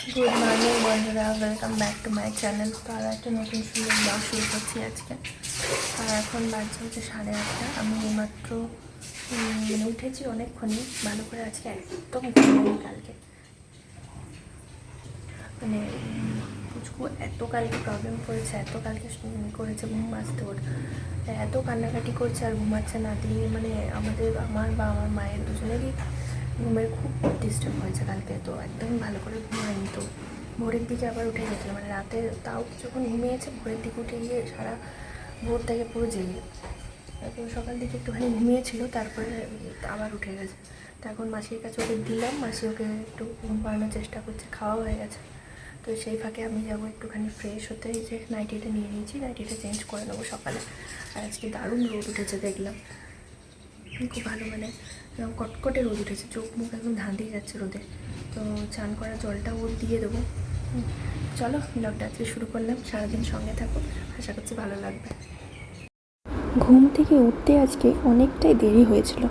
Good morning বন্ধুরা। Welcome back to my channel তো আর একটা নতুন সুন্দর ব্লগ শুরু করছি আজকে। আর এখন বাজছে হচ্ছে সাড়ে আটটা। আমি এইমাত্র মানে উঠেছি অনেকক্ষণই। ভালো করে আজকে একদম ঘুমাইনি কালকে। মানে পুচকু এত কালকে প্রবলেম করেছে, এত কালকে করেছে ঘুম আসতে ওর। এত কান্নাকাটি করছে আর ঘুমাচ্ছে না। দিয়ে মানে আমাদের, আমার বা আমার মায়ের দুজনেরই ঘুমের খুব ডিস্টার্ব হয়েছে কালকে, তো একদম ভালো করে ঘুমায়নি তো। ভোরের দিকে আবার উঠে গেছিল মানে রাতে তাও যখন ঘুমিয়েছে, ভোরের দিকে উঠে গিয়ে সারা ভোর থেকে পুরো জেগে। তারপর সকাল দিকে একটুখানি ঘুমিয়েছিল, তারপরে আবার উঠে গেছে। তো এখন মাসির কাছে ওকে দিলাম, মাসি ওকে একটু ঘুম পাড়ানোর চেষ্টা করছে, খাওয়া হয়ে গেছে। তো সেই ফাঁকে আমি যাব একটুখানি ফ্রেশ হতে যে নাইটিটা নিয়ে নিয়েছি নাইটিটা চেঞ্জ করে নেব সকালে। আর আজকে দারুণ রোদ উঠেছে দেখলাম। খুব ভালো মানে এরকম কটকটে রোদ উঠেছে, চোখ মুখ একদম ধাঁধিয়ে যাচ্ছে রোদে। তো চান করা জলটা ওর দিয়ে দেবো। চলো ব্লগটা আজকে শুরু করলাম, সারাদিন সঙ্গে থাকো, আশা করছি ভালো লাগবে। ঘুম থেকে উঠতে আজকে অনেকটাই দেরি হয়েছিল,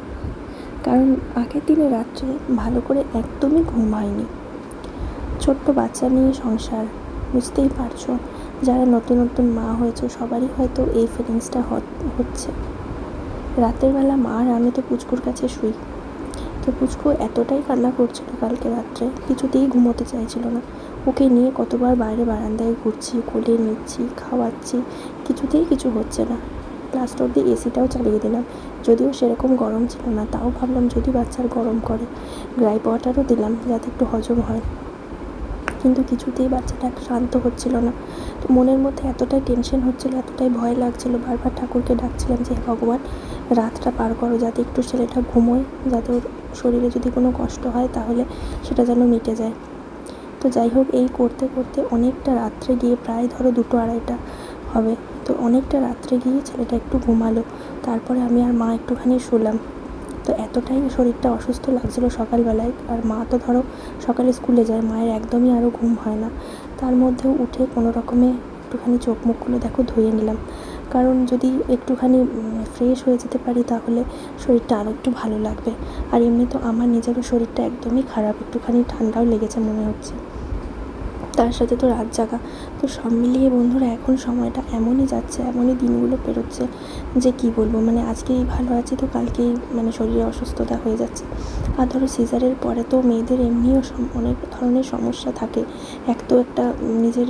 কারণ আগের দিনে রাত্রে ভালো করে একদমই ঘুম হয়নি। ছোট্ট বাচ্চা নিয়ে সংসার, বুঝতেই পারছ, যারা নতুন নতুন মা হয়েছে, সবারই হয়তো এই ফিলিংসটা হচ্ছে। রাতের বেলা মা আর আমি তো পুচকুর কাছে শুই। তো পুচকু এতটাই কান্না করছিল কালকে রাত্রে, কিছুতেই ঘুমোতে চাইছিল না। ওকে নিয়ে কতবার বাইরে বারান্দায় ঘুরছি, কোলে নিচ্ছি, খাওয়াচ্ছি, কিছুতেই কিছু হচ্ছে না। লাস্ট অব্দি এসিটাও চালিয়ে দিলাম। যদিও সেরকম গরম ছিল না, তাও ভাবলাম যদি বাচ্চার গরম করে গ্রাইপ ওয়াটারও দিলাম যাতে একটু হজম হয়। কিন্তু কিছুতেই বাচ্চাটা শান্ত হচ্ছিল না। তো মনের মধ্যে এতটাই টেনশন হচ্ছিল, এতটাই ভয় লাগছিল, বারবার ঠাকুরকে ডাকছিলাম যে ভগবান রাতটা পার করো যাতে একটু ছেলেটা ঘুমোয়, যাতে ওর শরীরে যদি কোনো কষ্ট হয় তাহলে সেটা যেন মিটে যায়। তো যাই হোক, এই করতে করতে অনেকটা রাত্রে গিয়ে প্রায় ধরো দুটো আড়াইটা হবে। তো অনেকটা রাত্রে গিয়ে ছেলেটা একটু ঘুমালো। তারপরে আমি আর মা একটুখানি শুলাম। তো এতটাই শরীরটা অসুস্থ লাগছিল সকালবেলায়। আর মা তো ধরো সকালে স্কুলে যায়, মায়ের একদমই আরও ঘুম হয় না। তার মধ্যেও উঠে কোনো রকমে একটুখানি চোখ মুখগুলো দেখো ধুয়ে নিলাম। কারণ যদি একটুখানি ফ্রেশ হয়ে যেতে পারি তাহলে শরীরটা আরও একটু ভালো লাগবে। আর এমনি তো আমার নিজেরও শরীরটা একদমই খারাপ, একটুখানি ঠান্ডাও লেগেছে মনে হচ্ছে। তার সাথে তো রাত জাগা। তো সব মিলিয়ে বন্ধুরা, এখন সময়টা এমনই যাচ্ছে, এমনই দিনগুলো পেরোচ্ছে যে কি বলব? মানে আজকেই ভালো আছি তো কালকেই মানে শরীরে অসুস্থতা হয়ে যাচ্ছে। আর ধরো সিজারের পরে তো মেয়েদের এমনিও অনেক ধরনের সমস্যা থাকে। এক তো একটা নিজের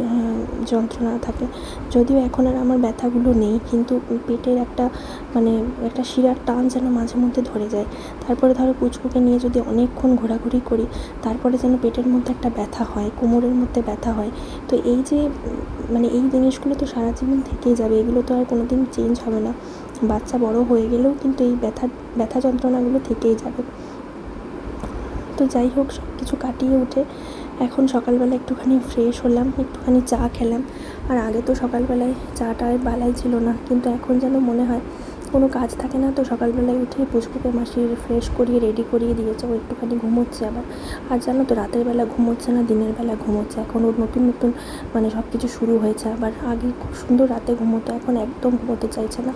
যন্ত্রণা থাকে। যদিও এখন আর আমার ব্যথাগুলো নেই, কিন্তু পেটের একটা মানে একটা শিরার টান যেন মাঝে মধ্যে ধরে যায়। তারপরে ধরো পুচকুকে নিয়ে যদি অনেকক্ষণ ঘোরাঘুরি করি, তারপরে যেন পেটের মধ্যে একটা ব্যথা হয়, কোমরের মধ্যে ব্যথা হয়। তো এই যে মানে এই জিনিসগুলো তো সারা জীবন থেকেই যাবে, এগুলো তো আর কোনো দিন চেঞ্জ হবে না। বাচ্চা বড় হয়ে গেলেও কিন্তু এই ব্যথা ব্যথা যন্ত্রণাগুলো থেকেই যাবে। তো যাই হোক সব কিছু কাটিয়ে উঠে এখন সকালবেলা একটুখানি ফ্রেশ হলাম, একটুখানি চা খেলাম। আর আগে তো সকালবেলায় চাটা আর বালাই ছিল না, কিন্তু এখন যেন মনে হয় কোনো কাজ থাকে না, তো সকালবেলায় উঠে পুচকুকে মাসির ফ্রেশ করিয়ে রেডি করিয়ে দিয়েছে। ও একটুখানি ঘুমোচ্ছে আবার। আর জানো তো, রাতের বেলা ঘুমোচ্ছে না, দিনের বেলা ঘুমোচ্ছে। এখন ওর নতুন নতুন মানে সব কিছু শুরু হয়েছে। আবার আগে খুব সুন্দর রাতে ঘুমোতো, এখন একদম ঘুমোতে চাইছে না।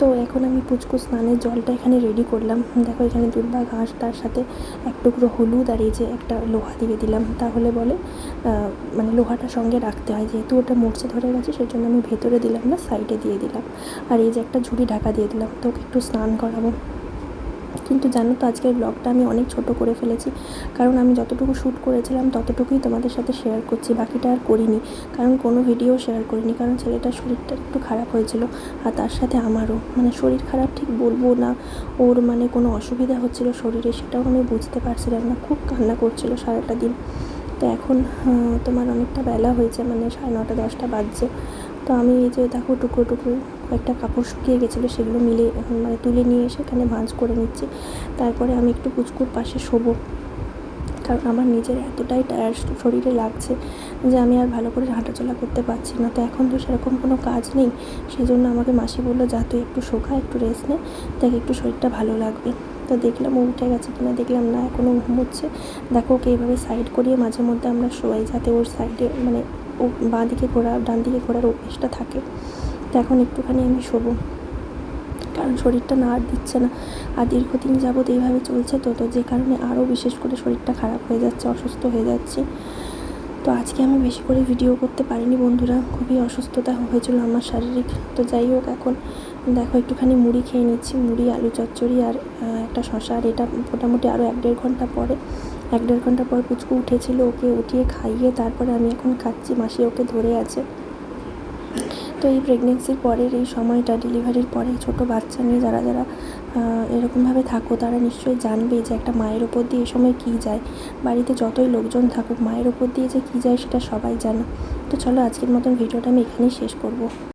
তো এখন আমি পুচকু স্নানের জলটা এখানে রেডি করলাম। দেখো এখানে দুর্বা ঘাস, তার সাথে এক টুকরো হলুদ আর এই যে একটা লোহা দিয়ে দিলাম। তাহলে বলে মানে লোহাটা সঙ্গে রাখতে হয়। যেহেতু ওটা মরচে ধরে গেছে সেই জন্য আমি ভেতরে দিলাম না সাইডে দিয়ে দিলাম। আর এই যে একটা ঝুড়ি ঢাকা দিয়ে দিলাম। তো ওকে একটু স্নান করাবো। কিন্তু জানো তো, আজকের ব্লগটা আমি অনেক ছোট করে ফেলেছি। কারণ আমি যতটুকু শ্যুট করেছিলাম, ততটুকুই তোমাদের সাথে শেয়ার করছি, বাকিটা আর করিনি। কারণ কোনো ভিডিও শেয়ার করিনি, কারণ ছেলেটার শরীরটা একটু খারাপ হয়েছিল, আর তার সাথে আমারও। মানে শরীর খারাপ ঠিক বলব না, ওর মানে কোনো অসুবিধা হচ্ছিল শরীরে, সেটাও আমি বুঝতে পারছিলাম না। খুব কান্না করছিল সারাটা দিন। তো এখন তোমার অনেকটা বেলা হয়েছে মানে সাড়ে নটা, দশটা বাজছে। তো আমি এই যে দেখো টুকরো টুকরো কয়েকটা কাপড় শুকিয়ে গেছিল, সেগুলো মিলে মানে তুলে নিয়ে এসে এখানে ভাঁজ করে নিচ্ছি। তারপরে আমি একটু পুচকুর পাশে শোবো। কারণ আমার নিজের এতটাই টায়ার শরীরে লাগছে যে আমি আর ভালো করে হাঁটাচলা করতে পারছি না। তো এখন তো সেরকম কোনো কাজ নেই। সেই জন্য আমাকে মাসি বলল, যা তুই একটু শোকা একটু রেস্ট নে। তাকে একটু শরীরটা ভালো লাগবে। তো দেখলাম ও উঠে গেছে কিনা, দেখলাম না এখনও ঘুমোচ্ছে। দেখো ওকে এইভাবে সাইড করিয়ে মাঝে মধ্যে আমরা শোয়াই, যাতে ওর সাইডে মানে ও বাঁ দিকে ঘোরা ডান দিকে ঘোরার অভ্যেসটা থাকে। তো এখন একটুখানি আমি শোবো। কারণ শরীরটা না আর দিচ্ছে না। আর দীর্ঘদিন যাবৎ এইভাবে চলছে তো তো যে কারণে আরও বিশেষ করে শরীরটা খারাপ হয়ে যাচ্ছে, অসুস্থ হয়ে যাচ্ছি। তো আজকে আমি বেশি করে ভিডিও করতে পারিনি বন্ধুরা, খুবই অসুস্থতা হয়েছিল আমার শারীরিক। তো যাই হোক এখন দেখো একটুখানি মুড়ি খেয়ে নিচ্ছি, মুড়ি, আলু চচ্চড়ি আর একটা শশা আর এটা মোটামুটি আরও এক দেড় ঘণ্টা পরে, এক দেড় ঘণ্টা পর পুচকু উঠেছিল ওকে উঠিয়ে খাইয়ে তারপরে আমি এখন খাচ্ছি, মাসি ওকে ধরে আছে। তো এই প্রেগনেন্সির পরের এই সময়টা ডেলিভারির পরে ছোট বাচ্চা নিয়ে যারা যারা এরকমভাবে থাকো, তারা নিশ্চয়ই জানবে যে একটা মায়ের ওপর দিয়ে এ সময় কী যায়। বাড়িতে যতই লোকজন থাকুক, মায়ের ওপর দিয়ে যে কী যায় সেটা সবাই জানে। তো চলো আজকের মতন ভিডিওটা আমি এখানেই শেষ করব।